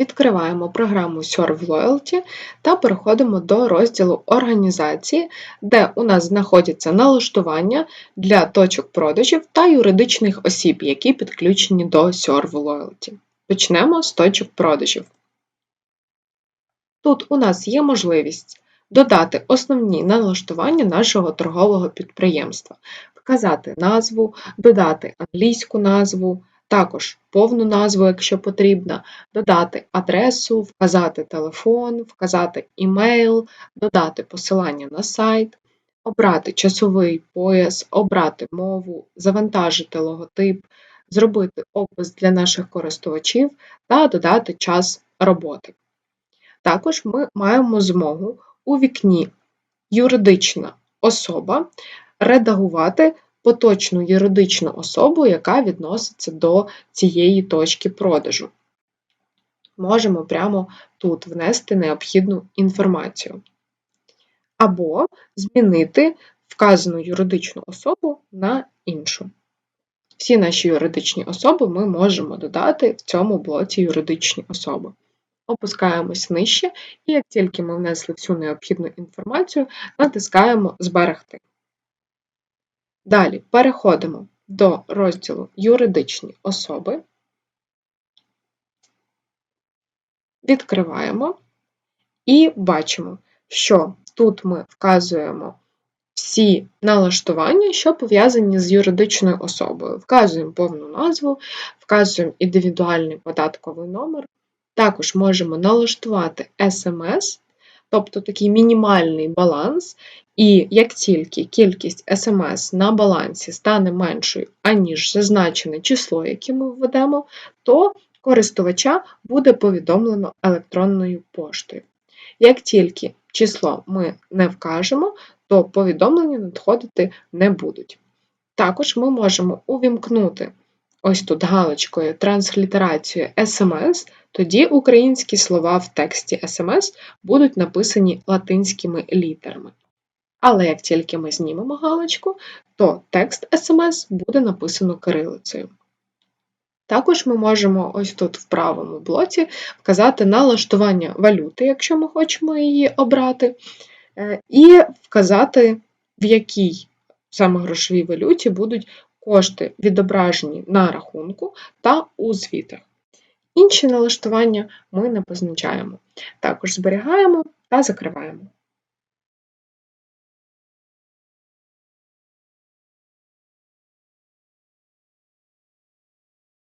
Відкриваємо програму Serve Loyalty та переходимо до розділу Організації, де у нас знаходяться налаштування для точок продажів та юридичних осіб, які підключені до Serve Loyalty. Почнемо з точок продажів. Тут у нас є можливість додати основні налаштування нашого торгового підприємства, вказати назву, додати англійську назву, також повну назву, якщо потрібно, додати адресу, вказати телефон, вказати імейл, додати посилання на сайт, обрати часовий пояс, обрати мову, завантажити логотип, зробити опис для наших користувачів та додати час роботи. Також ми маємо змогу у вікні Юридична особа редагувати поточну юридичну особу, яка відноситься до цієї точки продажу. Можемо прямо тут внести необхідну інформацію. Або змінити вказану юридичну особу на іншу. Всі наші юридичні особи ми можемо додати в цьому блоці юридичні особи. Опускаємось нижче, і як тільки ми внесли всю необхідну інформацію, натискаємо Зберегти. Далі переходимо до розділу Юридичні особи, відкриваємо і бачимо, що тут ми вказуємо всі налаштування, що пов'язані з юридичною особою. Вказуємо повну назву, вказуємо індивідуальний податковий номер. Також можемо налаштувати SMS, тобто такий мінімальний баланс, і як тільки кількість СМС на балансі стане меншою, аніж зазначене число, яке ми введемо, то користувача буде повідомлено електронною поштою. Як тільки число ми не вкажемо, то повідомлення надходити не будуть. Також ми можемо увімкнути ось тут галочкою транслітерацію SMS, тоді українські слова в тексті SMS будуть написані латинськими літерами. Але як тільки ми знімемо галочку, то текст SMS буде написано кирилицею. Також ми можемо ось тут в правому блоці вказати налаштування валюти, якщо ми хочемо її обрати, е, і вказати, в якій саме грошовій валюті будуть кошти відображені на рахунку та у звітах. Інші налаштування ми не позначаємо. Також зберігаємо та закриваємо.